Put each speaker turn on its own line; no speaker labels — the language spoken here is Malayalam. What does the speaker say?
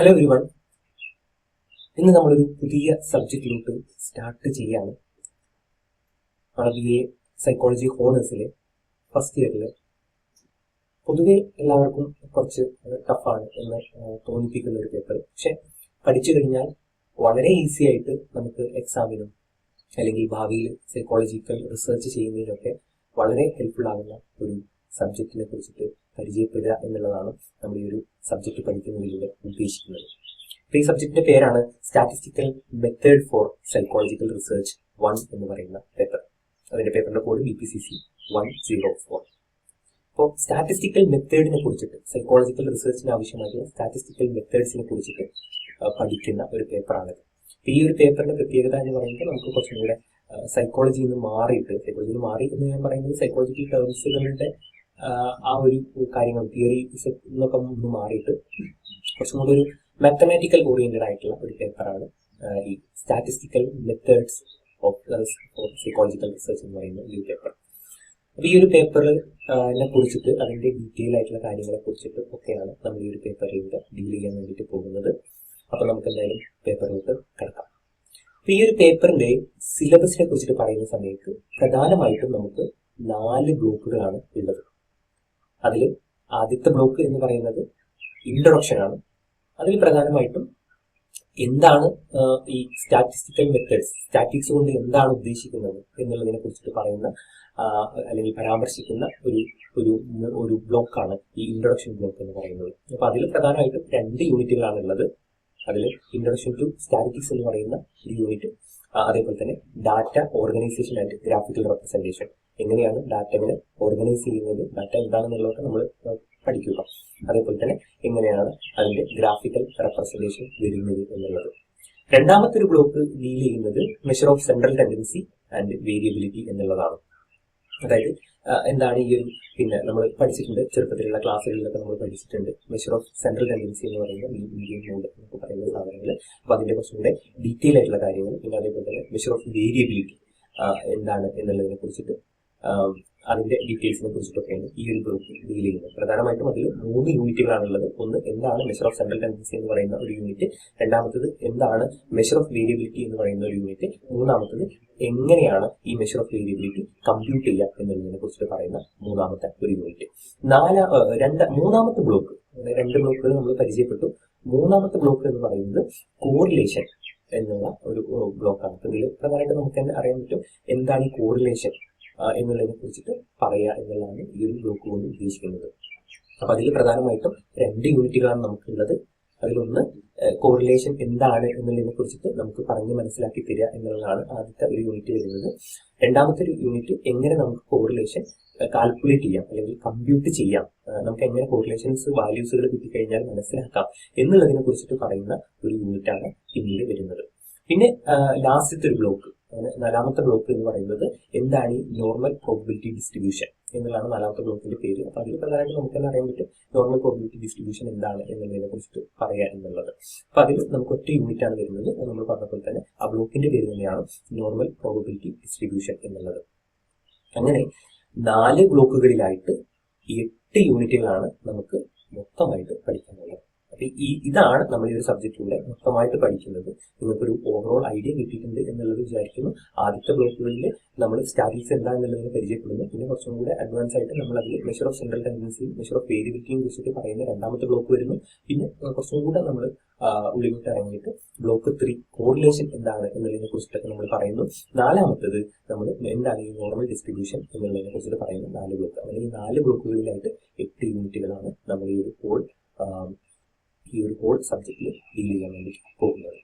ഹലോ എവരിവൺ ഇന്ന് നമ്മളൊരു പുതിയ സബ്ജക്റ്റിലോട്ട് സ്റ്റാർട്ട് ചെയ്യാണ്. നമ്മുടെ ബി എ സൈക്കോളജി ഹോണേഴ്സിലെ ഫസ്റ്റ് ഇയറിൽ പൊതുവെ എല്ലാവർക്കും കുറച്ച് ടഫാണ് എന്ന് തോന്നിപ്പിക്കുന്ന ഒരു പേപ്പർ പക്ഷെ പഠിച്ചു കഴിഞ്ഞാൽ വളരെ ഈസി ആയിട്ട് നമുക്ക് എക്സാമിനും അല്ലെങ്കിൽ ഭാവിയിൽ സൈക്കോളജിക്കൽ റിസർച്ച് ചെയ്യുന്നതിനൊക്കെ വളരെ ഹെൽപ്ഫുൾ ആകുന്ന ഒരു സബ്ജക്റ്റിനെ കുറിച്ചിട്ട് പരിചയപ്പെടുക എന്നുള്ളതാണ് നമ്മൾ ഈ ഒരു സബ്ജക്റ്റ് പഠിക്കുന്നതിലൂടെ ഉദ്ദേശിക്കുന്നത്. അപ്പൊ ഈ സബ്ജക്റ്റിന്റെ പേരാണ് statistical method for psychological research one എന്ന് പറയുന്ന പേപ്പർ അതിന്റെ പേപ്പറിന്റെ code B P C C one zero four അപ്പോൾ സ്റ്റാറ്റിസ്റ്റിക്കൽ മെത്തേഡിനെ കുറിച്ചിട്ട് സൈക്കോളജിക്കൽ റിസർച്ചിന് ആവശ്യമായിട്ടുള്ള സ്റ്റാറ്റിസ്റ്റിക്കൽ മെത്തേഡ്സിനെ കുറിച്ചിട്ട് പഠിക്കുന്ന ഒരു പേപ്പറാണിത് ഈ ഒരു പേപ്പറിന്റെ പ്രത്യേകത എന്ന് പറയുമ്പോൾ നമുക്ക് കുറച്ചും കൂടെ സൈക്കോളജിയിൽ നിന്ന് മാറിയിട്ട് സൈക്കോളജിയിൽ നിന്ന് മാറി എന്ന് ഞാൻ പറയുന്നത് സൈക്കോളജിക്കൽ ടേംസുകളുടെ ആ ഒരു കാര്യങ്ങൾ തിയറി എന്നൊക്കെ ഒന്ന് മാറിയിട്ട് കുറച്ചും കൂടി ഒരു മാത്തമാറ്റിക്കൽ ഓറിയന്റഡ് ആയിട്ടുള്ള ഒരു പേപ്പറാണ് ഈ statistical methods of psychological research എന്ന് പറയുന്ന ഈ പേപ്പർ അപ്പൊ ഈ ഒരു പേപ്പറിനെ കുറിച്ചിട്ട് അതിന്റെ ഡീറ്റെയിൽ ആയിട്ടുള്ള കാര്യങ്ങളെ കുറിച്ചിട്ട് ഒക്കെയാണ് നമ്മൾ ഈ ഒരു പേപ്പറിലൂടെ ഡീൽ ചെയ്യാൻ വേണ്ടിയിട്ട് പോകുന്നത്. അപ്പൊ നമുക്ക് എന്തായാലും പേപ്പറിലോട്ട് കിടക്കാം. അപ്പൊ ഈ ഒരു പേപ്പറിന്റെ സിലബസിനെ കുറിച്ചിട്ട് പറയുന്ന സമയത്ത് പ്രധാനമായിട്ടും നമുക്ക് നാല് ബ്ലോക്കുകളാണ് ഉള്ളത്. അതിൽ ആദ്യത്തെ ബ്ലോക്ക് എന്ന് പറയുന്നത് ഇൻട്രൊഡക്ഷൻ ആണ്. അതിൽ പ്രധാനമായിട്ടും എന്താണ് ഈ സ്റ്റാറ്റിസ്റ്റിക്കൽ മെത്തേഡ്സ് സ്റ്റാറ്റിക്സ് കൊണ്ട് എന്താണ് ഉദ്ദേശിക്കുന്നത് എന്നുള്ളതിനെ കുറിച്ചിട്ട് പറയുന്ന അല്ലെങ്കിൽ പരാമർശിക്കുന്ന ഒരു ഒരു ഒരു ബ്ലോക്കാണ് ഈ ഇൻട്രൊഡക്ഷൻ ബ്ലോക്ക് എന്ന് പറയുന്നത്. അപ്പൊ അതിൽ പ്രധാനമായിട്ടും രണ്ട് യൂണിറ്റുകളാണ് ഉള്ളത് അതിൽ ഇൻട്രൊഡക്ഷൻ ടു സ്റ്റാറ്റിക്സ് എന്ന് പറയുന്ന ഒരു യൂണിറ്റ് അതേപോലെ തന്നെ data organisation and graphical representation എങ്ങനെയാണ് ഡാറ്റകളെ ഓർഗനൈസ് ചെയ്യുന്നത് ഡാറ്റ എന്താണെന്നുള്ളതൊക്കെ നമ്മൾ പഠിക്കുക. അതേപോലെ തന്നെ എങ്ങനെയാണ് അതിന്റെ ഗ്രാഫിക്കൽ റെപ്രസെന്റേഷൻ വരുന്നത് എന്നുള്ളത്. രണ്ടാമത്തെ ഒരു ബ്ലോക്ക് ഡീൽ ചെയ്യുന്നത് measure of central tendency and variability എന്നുള്ളതാണ്. അതായത് എന്താണ് ഈ ഒരു പിന്നെ നമ്മൾ പഠിച്ചിട്ടുണ്ട് ചെറുപ്പത്തിലുള്ള ക്ലാസ്സുകളിലൊക്കെ നമ്മൾ പഠിച്ചിട്ടുണ്ട്. മെഷർ ഓഫ് സെൻട്രൽ ടെൻഡൻസി എന്ന് പറയുന്ന മീഡിയം മോഡ് എന്നൊക്കെ പറയുന്ന സാധനങ്ങൾ അപ്പോൾ അതിന്റെ കുറച്ചും കൂടെ ഡീറ്റെയിൽ ആയിട്ടുള്ള കാര്യങ്ങൾ പിന്നെ അതേപോലെ തന്നെ മെഷർ ഓഫ് വേരിയബിലിറ്റി എന്താണ് എന്നുള്ളതിനെ കുറിച്ചിട്ട് അതിന്റെ ഡീറ്റെയിൽസിനെ കുറിച്ചിട്ടൊക്കെയാണ് ഈ ഒരു ഗ്രൂപ്പ് ഡീൽ ചെയ്യുന്നത്. പ്രധാനമായിട്ടും അതിൽ മൂന്ന് യൂണിറ്റുകളാണുള്ളത് ഒന്ന് എന്താണ് മെഷർ ഓഫ് സെൻട്രൽ ടെൻഡൻസി എന്ന് പറയുന്ന ഒരു യൂണിറ്റ് രണ്ടാമത്തത് എന്താണ് മെഷർ ഓഫ് വേരിയബിലിറ്റി എന്ന് പറയുന്ന ഒരു യൂണിറ്റ് മൂന്നാമത്തത് എങ്ങനെയാണ് ഈ മെഷർ ഓഫ് വേരിയബിലിറ്റി കമ്പ്യൂട്ട് ചെയ്യുക എന്നുള്ളതിനെ കുറിച്ചിട്ട് പറയുന്ന മൂന്നാമത്തെ ഒരു യൂണിറ്റ് നാലാ രണ്ട് മൂന്നാമത്തെ ബ്ലോക്ക് രണ്ട് ബ്ലോക്കുകൾ നമ്മൾ പരിചയപ്പെട്ടു. മൂന്നാമത്തെ ബ്ലോക്ക് എന്ന് പറയുന്നത് കോറിലേഷൻ എന്നുള്ള ഒരു ബ്ലോക്കാണ് ഇതിൽ പ്രധാനമായിട്ട് നമുക്ക് തന്നെ അറിയാൻ പറ്റും എന്താണ് ഈ കോറിലേഷൻ എന്നുള്ളതിനെ കുറിച്ചിട്ട് പറയുക എന്നുള്ളതാണ് ഈ ഒരു ബ്ലോക്ക് കൊണ്ട് ഉദ്ദേശിക്കുന്നത്. അപ്പൊ അതിൽ പ്രധാനമായിട്ടും രണ്ട് യൂണിറ്റുകളാണ് നമുക്കുള്ളത്. അതിലൊന്ന് കോറിലേഷൻ എന്താണ് എന്നുള്ളതിനെ കുറിച്ചിട്ട് നമുക്ക് പറഞ്ഞ് മനസ്സിലാക്കി തരിക എന്നുള്ളതാണ് ആദ്യത്തെ ഒരു യൂണിറ്റ് വരുന്നത്. രണ്ടാമത്തെ ഒരു യൂണിറ്റ് എങ്ങനെ നമുക്ക് കോറിലേഷൻ കാൽക്കുലേറ്റ് ചെയ്യാം അല്ലെങ്കിൽ കമ്പ്യൂട്ട് ചെയ്യാം. നമുക്ക് എങ്ങനെ കോറിലേഷൻസ് വാല്യൂസുകൾ കിട്ടിക്കഴിഞ്ഞാൽ മനസ്സിലാക്കാം എന്നുള്ളതിനെ കുറിച്ചിട്ട് പറയുന്ന ഒരു യൂണിറ്റാണ് പിന്നീട് വരുന്നത്. പിന്നെ ലാസ്റ്റത്തെ ഒരു ബ്ലോക്ക് നാലാമത്തെ ബ്ലോക്ക് എന്ന് പറയുന്നത് എന്താണ് ഈ നോർമൽ പ്രോബിലിറ്റി ഡിസ്ട്രിബ്യൂഷൻ എന്നുള്ളതാണ് നാലാമത്തെ ബ്ലോക്കിന്റെ പേര്. അപ്പൊ അതിൽ പ്രധാനമായിട്ട് നമുക്ക് തന്നെ അറിയാൻ പറ്റും നോർമൽ പ്രോബിലിറ്റി ഡിസ്ട്രിബ്യൂഷൻ എന്താണ് എന്നുള്ളതിനെ കുറിച്ചിട്ട് പറയാ എന്നുള്ളത്. അപ്പൊ അതിൽ നമുക്ക് ഒറ്റ യൂണിറ്റ് ആണ് വരുന്നത്. നമ്മൾ പറഞ്ഞ പോലെ തന്നെ ആ ബ്ലോക്കിന്റെ പേര് തന്നെയാണ് നോർമൽ പ്രോബിലിറ്റി ഡിസ്ട്രിബ്യൂഷൻ എന്നുള്ളത്. അങ്ങനെ നാല് ബ്ലോക്കുകളിലായിട്ട് എട്ട് യൂണിറ്റുകളാണ് നമുക്ക് മൊത്തമായിട്ട് പഠിക്കാനുള്ളത്. ഈ ഇതാണ് നമ്മൾ ഈ ഒരു സബ്ജക്റ്റിലൂടെ മൊത്തമായിട്ട് പഠിക്കുന്നത്. നിങ്ങൾക്കൊരു ഓവറോൾ ഐഡിയ കിട്ടിയിട്ടുണ്ട് എന്നുള്ളത് വിചാരിക്കുന്നു. ആദ്യത്തെ ബ്ലോക്കുകളിൽ നമ്മൾ സ്റ്റാറ്റിക്സ് എന്താണെന്നുള്ളതിനെ പരിചയപ്പെടുന്നു. പിന്നെ കുറച്ചും കൂടെ അഡ്വാൻസ് ആയിട്ട് നമ്മൾ അതിൽ മെഷർ ഓഫ് സെൻട്രൽ ടെൻഡൻസിയും മെഷർ ഓഫ് വേരിയബിലിറ്റിയും കുറിച്ചിട്ട് പറയുന്ന രണ്ടാമത്തെ ബ്ലോക്ക് വരുന്നു. പിന്നെ കുറച്ചും കൂടെ നമ്മൾ ഉള്ളിലോട്ട് ഇറങ്ങിയിട്ട് ബ്ലോക്ക് ത്രീ കോറിലേഷൻ എന്താണ് എന്നുള്ളതിനെ കുറിച്ചിട്ടൊക്കെ നമ്മൾ പറയുന്നു. നാലാമത്തത് നമ്മൾ എന്താണ് ഈ നോർമൽ ഡിസ്ട്രിബ്യൂഷൻ എന്നുള്ളതിനെ കുറിച്ചിട്ട് പറയുന്നു. നാല് ബ്ലോക്ക് അങ്ങനെ ഈ നാല് ബ്ലോക്കുകളിലായിട്ട് എട്ട് യൂണിറ്റുകളാണ് നമ്മൾ ഈ ഒരു ഹോൾ ഈ ഒരു കോഴ്സ് സബ്ജക്റ്റിൽ ഡീൽ ചെയ്യാൻ വേണ്ടി പോകുന്നത്.